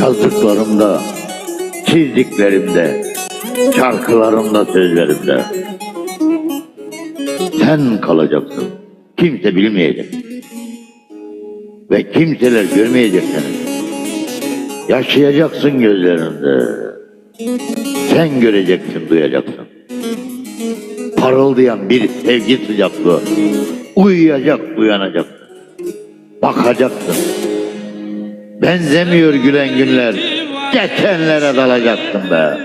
Yazdıklarımda, çizdiklerimde, şarkılarımda, sözlerimde. Sen kalacaksın. Kimse bilmeyecek. Ve kimseler görmeyecek seni. Yaşayacaksın gözlerinde. Sen göreceksin, duyacaksın. Parıldayan bir sevgi sıcaklığı. Uyuyacak, uyanacaksın. Bakacaksın. Benzemiyor gülen günler. Geçenlere dalacaksın be.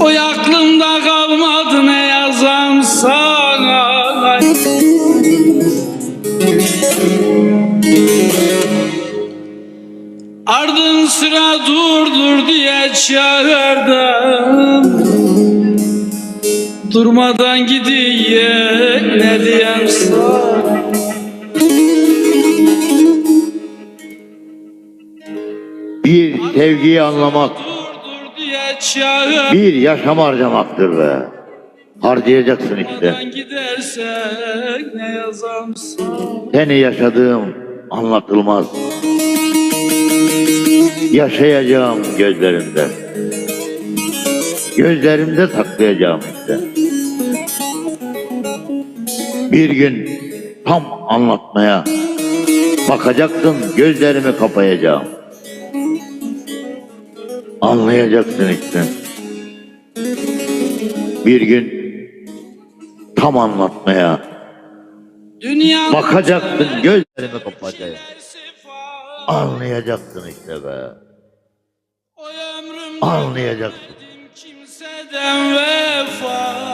O aklımda kalmadı ne yazam sana Ardın sıra durdur diye çağırdım Durmadan gidiyor ne diyem sana Bir sevgiyi anlamak, bir yaşam harcamaktır be. Harcayacaksın işte. Seni yaşadığım anlatılmaz. Yaşayacağım gözlerimde. Gözlerimde saklayacağım işte. Bir gün tam anlatmaya bakacaksın gözlerimi kapayacağım. Anlayacaksın işte. Bir gün tam anlatmaya Dünya Bakacaksın gözlerimi kapatacağım. Anlayacaksın işte be. Anlayacaksın. kimseden vefa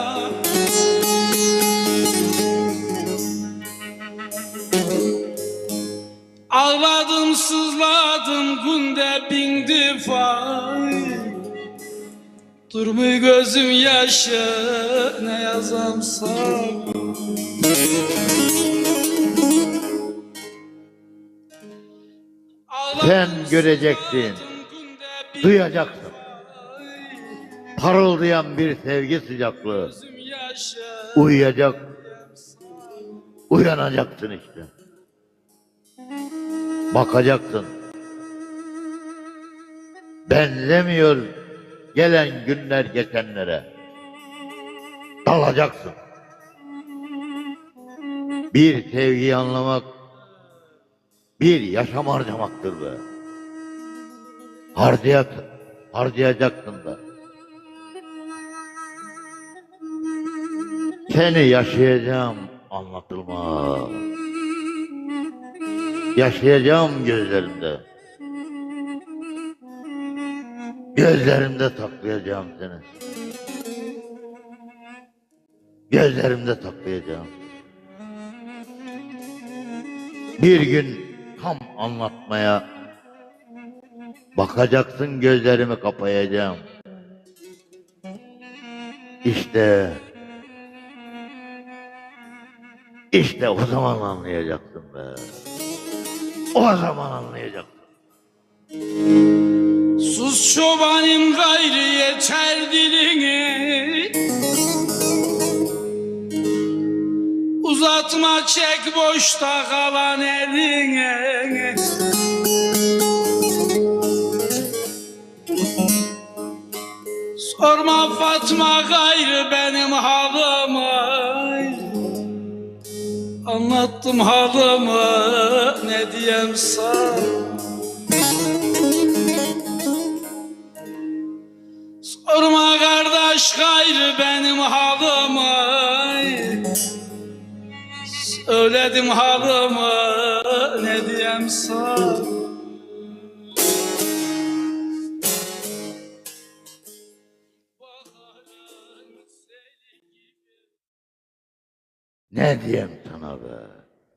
günde bin defa Durmuyor gözüm yaşı ne yazamsam Sen göreceksin, duyacaksın. Parıldayan bir sevgi sıcaklığı. Uyuyacak, uyanacaksın işte. Bakacaksın. Benzemiyor gelen günler geçenlere. Dalacaksın. Bir sevgiyi anlamak bir yaşam harcamaktır be. Harcayat, harcayacaksın da. Seni yaşayacağım anlatılmaz. Yaşayacağım gözlerimde. Gözlerimde saklayacağım seni. Gözlerimde saklayacağım. Bir gün tam anlatmaya bakacaksın gözlerimi kapayacağım. İşte işte o zaman anlayacaksın be. O zaman anlayacaksın. Çobanım gayrı yeter dilini. Uzatma çek boşta kalan elini. Sorma Fatma gayrı benim halımı. Anlattım halımı ne diyem sana benim halımı Söyledim halımı ne diyem sana Ne diyeyim sana be.